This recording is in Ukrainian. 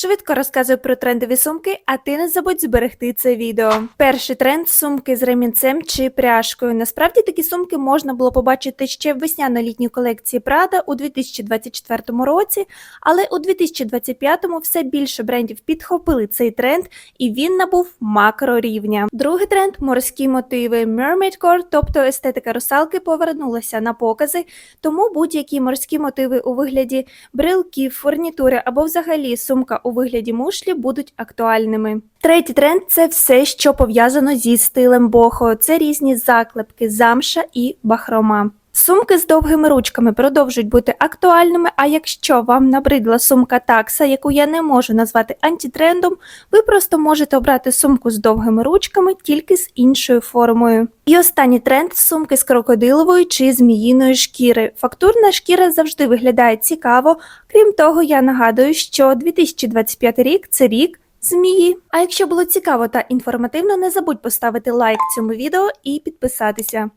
Швидко розказую про трендові сумки, а ти не забудь зберегти це відео. Перший тренд сумки з ремінцем чи пряжкою. Насправді такі сумки можна було побачити ще в весняно-літній колекції Prada у 2024 році, але у 2025 все більше брендів підхопили цей тренд, і він набув макрорівня. Другий тренд морські мотиви. Mermaid Core, тобто естетика русалки, повернулася на покази, тому будь-які морські мотиви у вигляді брелків, фурнітури або взагалі сумка у вигляді мушлі будуть актуальними. Третій тренд це все, що пов'язано зі стилем бохо. Це різні заклепки, замша і бахрома. Сумки з довгими ручками продовжують бути актуальними. А якщо вам набридла сумка такса, яку я не можу назвати антитрендом, ви просто можете обрати сумку з довгими ручками тільки з іншою формою. І останній тренд сумки з крокодилової чи зміїної шкіри. Фактурна шкіра завжди виглядає цікаво. Крім того, я нагадую, що 2025 рік це рік. Змії. А якщо було цікаво та інформативно, не забудь поставити лайк цьому відео і підписатися.